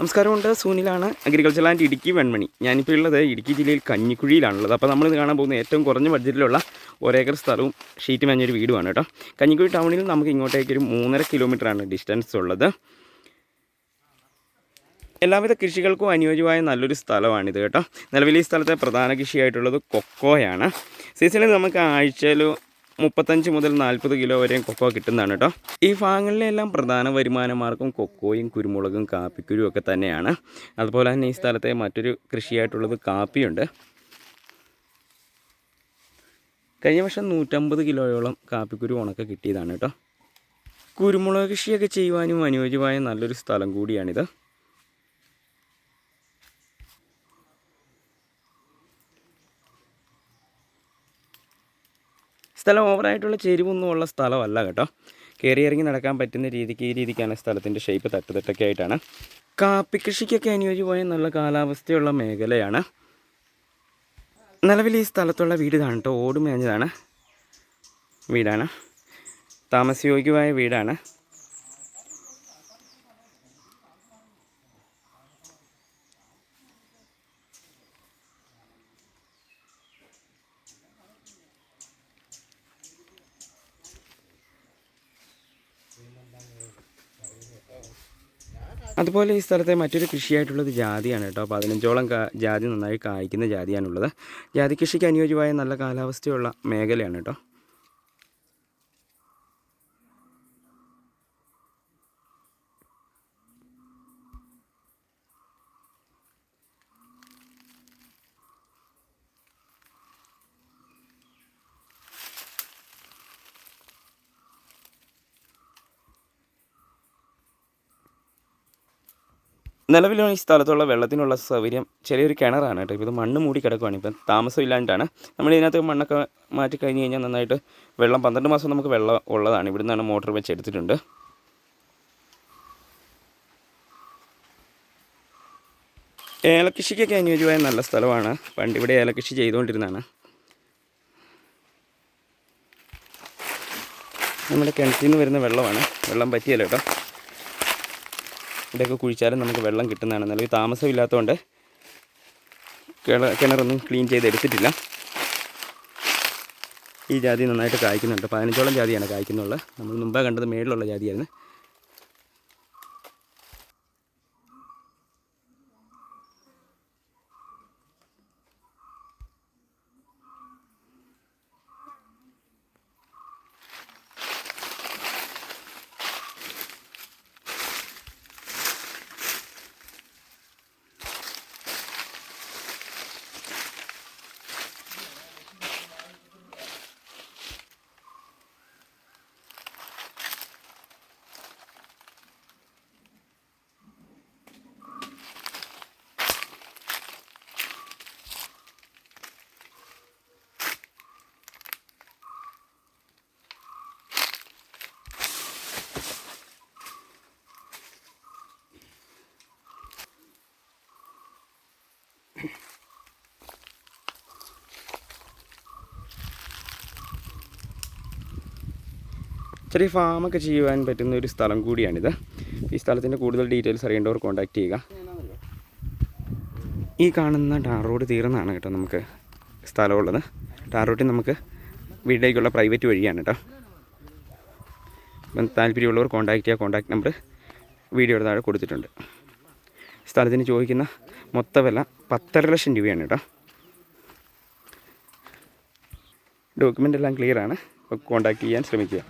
നമസ്കാരമുണ്ട്. സൂനിലാണ് agriculture land Idukki Venmani. ഞാനിപ്പോൾ ഉള്ളത് ഇടുക്കി ജില്ലയിൽ കഞ്ഞിക്കുഴിയിലാണുള്ളത്. അപ്പോൾ നമ്മളിത് കാണാൻ പോകുന്ന ഏറ്റവും കുറഞ്ഞ ബഡ്ജറ്റിലുള്ള ഒരേക്കർ സ്ഥലവും ഷീറ്റ് മേഞ്ഞൊരു വീടുമാണ് കേട്ടോ. കഞ്ഞിക്കുഴി ടൗണിൽ നമുക്ക് ഇങ്ങോട്ടേക്ക് ഒരു മൂന്നര കിലോമീറ്ററാണ് ഡിസ്റ്റൻസ് ഉള്ളത്. എല്ലാവിധ കൃഷികൾക്കും അനുയോജ്യമായ നല്ലൊരു സ്ഥലമാണിത് കേട്ടോ. നിലവിൽ ഈ സ്ഥലത്തെ പ്രധാന കൃഷിയായിട്ടുള്ളത് കൊക്കോയാണ്. സീസണിൽ നമുക്ക് ആഴ്ചയിൽ മുപ്പത്തഞ്ച് മുതൽ നാൽപ്പത് കിലോ വരെയും കൊക്കോ കിട്ടുന്നതാണ് കേട്ടോ ഈ ഭാഗങ്ങളിലെല്ലാം പ്രധാന വരുമാന മാർഗം കൊക്കോയും കുരുമുളകും കാപ്പിക്കുരും ഒക്കെ തന്നെയാണ്. അതുപോലെ തന്നെ ഈ സ്ഥലത്തെ മറ്റൊരു കൃഷിയായിട്ടുള്ളത് കാപ്പിയുണ്ട്. കഴിഞ്ഞ വർഷം നൂറ്റമ്പത് കിലോയോളം കാപ്പിക്കുരു ഉണക്ക കിട്ടിയതാണ് കേട്ടോ കുരുമുളക് കൃഷിയൊക്കെ ചെയ്യുവാനും അനുയോജ്യമായ നല്ലൊരു സ്ഥലം കൂടിയാണിത്. സ്ഥലം ഓവറായിട്ടുള്ള ചെരിവൊന്നും ഉള്ള സ്ഥലമല്ല കേട്ടോ. കയറി ഇറങ്ങി നടക്കാൻ പറ്റുന്ന രീതിക്ക് ഈ രീതിക്കാണ് സ്ഥലത്തിന്റെ ഷേപ്പ് തട്ടുതട്ടൊക്കെ ആയിട്ടാണ്. കാപ്പി കൃഷിക്കൊക്കെ അനുയോജ്യമായ നല്ല കാലാവസ്ഥയുള്ള മേഖലയാണ്. നിലവിൽ ഈ സ്ഥലത്തുള്ള വീട് ഇതാണ് കേട്ടോ. ഓടുമേഞ്ഞതാണ് വീടാണ്. താമസയോഗ്യമായ വീടാണ്. അതുപോലെ ഈ സ്ഥലത്തെ മറ്റൊരു കൃഷിയായിട്ടുള്ളത് ജാതിയാണ് കേട്ടോ. പതിനഞ്ചോളം കാ ജാതി നന്നായി കായ്ക്കുന്ന ജാതിയാണുള്ളത്. ജാതി കൃഷിക്ക് അനുയോജ്യമായ നല്ല കാലാവസ്ഥയുള്ള മേഖലയാണ് കേട്ടോ. നിലവിലുള്ള ഈ സ്ഥലത്തുള്ള വെള്ളത്തിനുള്ള സൗകര്യം ചെറിയൊരു കിണറാണ് കേട്ടോ. ഇത് മണ്ണ് മൂടി കിടക്കുവാണ്. ഇപ്പം താമസം ഇല്ലാണ്ടാണ്. നമ്മൾ ഇതിനകത്ത് മണ്ണൊക്കെ മാറ്റി കഴിഞ്ഞ് കഴിഞ്ഞാൽ നന്നായിട്ട് വെള്ളം പന്ത്രണ്ട് മാസം നമുക്ക് വെള്ളം ഉള്ളതാണ്. ഇവിടെ നിന്നാണ് മോട്ടോർ വെച്ച് എടുത്തിട്ടുണ്ട്. ഏലകൃഷിക്കൊക്കെ അനുയോജ്യമായ നല്ല സ്ഥലമാണ്. പണ്ട് ഇവിടെ ഏലകൃഷി ചെയ്തുകൊണ്ടിരുന്നതാണ്. നമ്മുടെ കിണറ്റിൽ നിന്ന് വരുന്ന വെള്ളമാണ്. വെള്ളം പറ്റിയല്ലോ കേട്ടോ. ഇവിടെയൊക്കെ കുഴിച്ചാലും നമുക്ക് വെള്ളം കിട്ടുന്നതാണ്. നിലവിൽ താമസമില്ലാത്തതുകൊണ്ട് കിണ കിണറൊന്നും ക്ലീൻ ചെയ്തെടുത്തിട്ടില്ല ഈ ജാതി നന്നായിട്ട് കായ്ക്കുന്നുണ്ട്. പതിനഞ്ചോളം ജാതിയാണ് കായ്ക്കുന്നുള്ളത്. നമ്മൾ മുമ്പേ കണ്ടത് മേളിലുള്ള ജാതിയായിരുന്നു. ചെറിയ ഫാമൊക്കെ ചെയ്യുവാൻ പറ്റുന്ന ഒരു സ്ഥലം കൂടിയാണിത്. ഈ സ്ഥലത്തിന്റെ കൂടുതൽ ഡീറ്റെയിൽസ് അറിയേണ്ടവർ കോൺടാക്ട് ചെയ്യുക. ഈ കാണുന്ന ടാർ റോഡ് തീർന്നാണ് കേട്ടോ നമുക്ക് സ്ഥലമുള്ളത്. ടാർ റോഡിൽ നമുക്ക് വീട്ടിലേക്കുള്ള പ്രൈവറ്റ് വഴിയാണ് കേട്ടോ. അപ്പം താല്പര്യമുള്ളവർ കോൺടാക്ട് ചെയ്യുക. കോൺടാക്ട് നമ്പർ വീഡിയോയുടെ താഴെ കൊടുത്തിട്ടുണ്ട്. സ്ഥലത്തിന് ചോദിക്കുന്ന മൊത്ത വില പത്തര ലക്ഷം രൂപയാണ് കേട്ടോ. ഡോക്യുമെന്റ് എല്ലാം ക്ലിയറാണ് അപ്പോൾ കോൺടാക്ട് ചെയ്യാൻ ശ്രമിക്കുക.